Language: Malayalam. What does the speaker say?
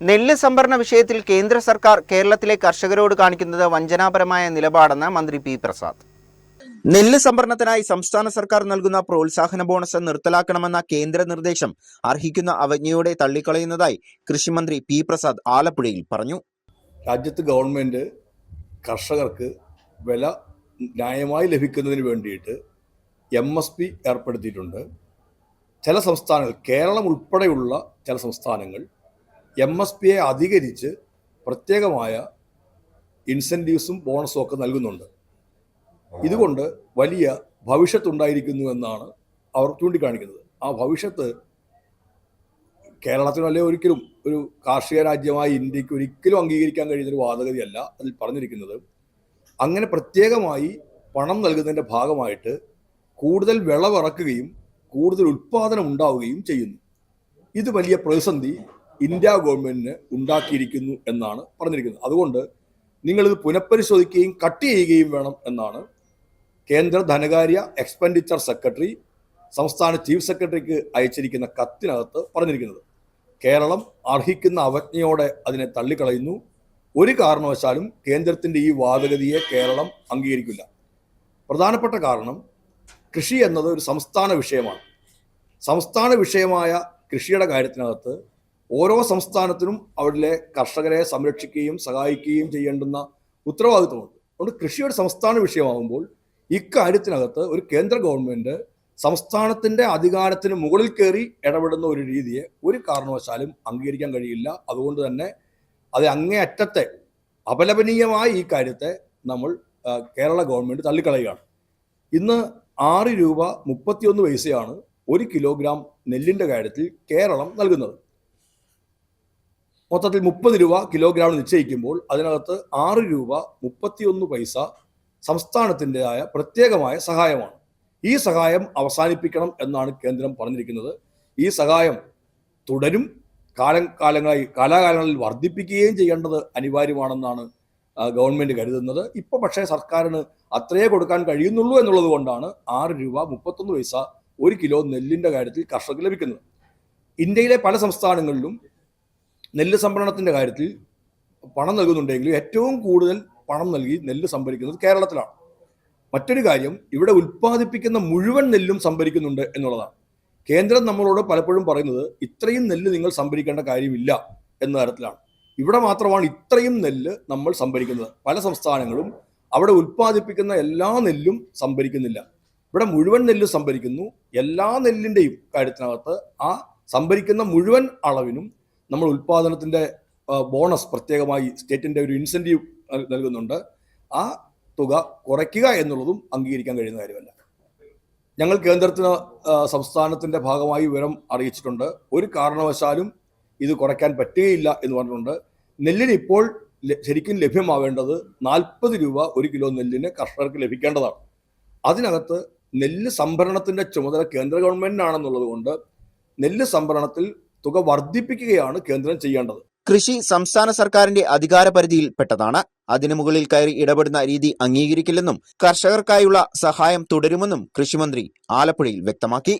നെല്ല് സംഭരണ വിഷയത്തിൽ കേന്ദ്ര സർക്കാർ കേരളത്തിലെ കർഷകരോട് കാണിക്കുന്നത് വഞ്ചനാപരമായ നിലപാടെന്ന് മന്ത്രി പി പ്രസാദ്. നെല്ല് സംഭരണത്തിനായി സംസ്ഥാന സർക്കാർ നൽകുന്ന പ്രോത്സാഹന ബോണസ് നിർത്തലാക്കണമെന്ന കേന്ദ്ര നിർദ്ദേശം അർഹിക്കുന്ന അവജ്ഞയോടെ തള്ളിക്കളയുന്നതായി കൃഷിമന്ത്രി പി പ്രസാദ് ആലപ്പുഴയിൽ പറഞ്ഞു. രാജ്യത്ത് ഗവൺമെന്റ് കർഷകർക്ക് വില ന്യായമായി ലഭിക്കുന്നതിന് വേണ്ടിയിട്ട് എം എസ് പി ഏർപ്പെടുത്തിയിട്ടുണ്ട്. ചില സംസ്ഥാനങ്ങൾ കേരളം ഉൾപ്പെടെയുള്ള ചില സംസ്ഥാനങ്ങൾ എം എസ് പിയെ അധികരിച്ച് പ്രത്യേകമായ ഇൻസെന്റീവ്സും ബോണസും ഒക്കെ നൽകുന്നുണ്ട്. ഇതുകൊണ്ട് വലിയ ഭവിഷ്യത്തുണ്ടായിരിക്കുന്നു എന്നാണ് അവർ ചൂണ്ടിക്കാണിക്കുന്നത്. ആ ഭവിഷ്യത്ത് കേരളത്തിനല്ലേ ഒരിക്കലും ഒരു കാർഷിക രാജ്യമായി ഇന്ത്യയ്ക്ക് ഒരിക്കലും അംഗീകരിക്കാൻ കഴിയുന്ന ഒരു വാദഗതിയല്ല അതിൽ പറഞ്ഞിരിക്കുന്നത്. അങ്ങനെ പ്രത്യേകമായി പണം നൽകുന്നതിന്റെ ഭാഗമായിട്ട് കൂടുതൽ വിളവിറക്കുകയും കൂടുതൽ ഉൽപ്പാദനം ഉണ്ടാവുകയും ചെയ്യുന്നു. ഇത് വലിയ പ്രതിസന്ധി ഇന്ത്യ ഗവൺമെന്റിന് ഉണ്ടാക്കിയിരിക്കുന്നു എന്നാണ് പറഞ്ഞിരിക്കുന്നത്. അതുകൊണ്ട് നിങ്ങളിത് പുനഃപരിശോധിക്കുകയും കട്ട് ചെയ്യുകയും വേണം എന്നാണ് കേന്ദ്ര ധനകാര്യ എക്സ്പെൻഡിച്ചർ സെക്രട്ടറി സംസ്ഥാന ചീഫ് സെക്രട്ടറിക്ക് അയച്ചിരിക്കുന്ന കത്തിനകത്ത് പറഞ്ഞിരിക്കുന്നത്. കേരളം അർഹിക്കുന്ന അവജ്ഞയോടെ അതിനെ തള്ളിക്കളയുന്നു. ഒരു കാരണവശാലും കേന്ദ്രത്തിന്റെ ഈ വാദഗതിയെ കേരളം അംഗീകരിക്കില്ല. പ്രധാനപ്പെട്ട കാരണം കൃഷി എന്നത് ഒരു സംസ്ഥാന വിഷയമാണ്. സംസ്ഥാന വിഷയമായ കൃഷിയുടെ കാര്യത്തിനകത്ത് ഓരോ സംസ്ഥാനത്തിനും അവരിലെ കർഷകരെ സംരക്ഷിക്കുകയും സഹായിക്കുകയും ചെയ്യേണ്ടുന്ന ഉത്തരവാദിത്വമുണ്ട്. അതുകൊണ്ട് കൃഷി ഒരു സംസ്ഥാന വിഷയമാകുമ്പോൾ ഇക്കാര്യത്തിനകത്ത് ഒരു കേന്ദ്ര ഗവൺമെന്റ് സംസ്ഥാനത്തിന്റെ അധികാരത്തിന് മുകളിൽ കയറി ഇടപെടുന്ന ഒരു രീതിയെ ഒരു കാരണവശാലും അംഗീകരിക്കാൻ കഴിയില്ല. അതുകൊണ്ട് തന്നെ അത് അങ്ങേയറ്റത്തെ അപലപനീയമായ ഈ കാര്യത്തെ നമ്മൾ കേരള ഗവൺമെന്റ് തള്ളിക്കളയുകയാണ്. ഇന്ന് ആറ് രൂപ മുപ്പത്തിയൊന്ന് പൈസയാണ് ഒരു കിലോഗ്രാം നെല്ലിന്റെ കാര്യത്തിൽ കേരളം നൽകുന്നത്. മൊത്തത്തിൽ മുപ്പത് രൂപ കിലോഗ്രാം നിശ്ചയിക്കുമ്പോൾ അതിനകത്ത് ആറ് രൂപ മുപ്പത്തിയൊന്ന് പൈസ സംസ്ഥാനത്തിന്റെതായ പ്രത്യേകമായ സഹായമാണ്. ഈ സഹായം അവസാനിപ്പിക്കണം എന്നാണ് കേന്ദ്രം പറഞ്ഞിരിക്കുന്നത്. ഈ സഹായം തുടരും. കാലം കാലങ്ങളായി കാലാകാലങ്ങളിൽ വർദ്ധിപ്പിക്കുകയും ചെയ്യേണ്ടത് അനിവാര്യമാണെന്നാണ് ഗവൺമെന്റ് കരുതുന്നത്. ഇപ്പൊ പക്ഷേ സർക്കാരിന് അത്രയേ കൊടുക്കാൻ കഴിയുന്നുള്ളൂ എന്നുള്ളത് കൊണ്ടാണ് ആറ് രൂപ മുപ്പത്തൊന്ന് പൈസ ഒരു കിലോ നെല്ലിന്റെ കാര്യത്തിൽ കർഷകർക്ക് ലഭിക്കുന്നത്. ഇന്ത്യയിലെ പല സംസ്ഥാനങ്ങളിലും നെല്ല് സംഭരണത്തിന്റെ കാര്യത്തിൽ പണം നൽകുന്നുണ്ടെങ്കിലും ഏറ്റവും കൂടുതൽ പണം നൽകി നെല്ല് സംഭരിക്കുന്നത് കേരളത്തിലാണ്. മറ്റൊരു കാര്യം ഇവിടെ ഉൽപ്പാദിപ്പിക്കുന്ന മുഴുവൻ നെല്ലും സംഭരിക്കുന്നുണ്ട് എന്നുള്ളതാണ്. കേന്ദ്രം നമ്മളോട് പലപ്പോഴും പറയുന്നത് ഇത്രയും നെല്ല് നിങ്ങൾ സംഭരിക്കേണ്ട കാര്യമില്ല എന്ന തരത്തിലാണ്. ഇവിടെ മാത്രമാണ് ഇത്രയും നെല്ല് നമ്മൾ സംഭരിക്കുന്നത്. പല സംസ്ഥാനങ്ങളും അവിടെ ഉൽപ്പാദിപ്പിക്കുന്ന എല്ലാ നെല്ലും സംഭരിക്കുന്നില്ല. ഇവിടെ മുഴുവൻ നെല്ല് സംഭരിക്കുന്നു. എല്ലാ നെല്ലിന്റെയും കാര്യത്തിനകത്ത് ആ സംഭരിക്കുന്ന മുഴുവൻ അളവിനും നമ്മൾ ഉൽപ്പാദനത്തിന്റെ ബോണസ് പ്രത്യേകമായി സ്റ്റേറ്റിന്റെ ഒരു ഇൻസെന്റീവ് നൽകുന്നുണ്ട്. ആ തുക കുറയ്ക്കുക എന്നുള്ളതും അംഗീകരിക്കാൻ കഴിയുന്ന കാര്യമല്ല. ഞങ്ങൾ കേന്ദ്രത്തിന് സംസ്ഥാനത്തിന്റെ ഭാഗമായി വിവരം അറിയിച്ചിട്ടുണ്ട്. ഒരു കാരണവശാലും ഇത് കുറയ്ക്കാൻ പറ്റുകയില്ല എന്ന് പറഞ്ഞിട്ടുണ്ട്. നെല്ലിന് ഇപ്പോൾ ശരിക്കും ലഭ്യമാവേണ്ടത് നാൽപ്പത് രൂപ ഒരു കിലോ നെല്ലിന് കർഷകർക്ക് ലഭിക്കേണ്ടതാണ്. അതിനകത്ത് നെല്ല് സംഭരണത്തിന്റെ ചുമതല കേന്ദ്ര ഗവൺമെന്റിനാണെന്നുള്ളത് കൊണ്ട് നെല്ല് സംഭരണത്തിൽ തുക വർദ്ധിപ്പിക്കുകയാണ് കേന്ദ്രം ചെയ്യേണ്ടത്. കൃഷി സംസ്ഥാന സർക്കാരിന്റെ അധികാര പരിധിയിൽപ്പെട്ടതാണ്. അതിനു മുകളിൽ കയറി ഇടപെടുന്ന രീതി അംഗീകരിക്കില്ലെന്നും കർഷകർക്കായുള്ള സഹായം തുടരുമെന്നും കൃഷിമന്ത്രി ആലപ്പുഴയിൽ വ്യക്തമാക്കി.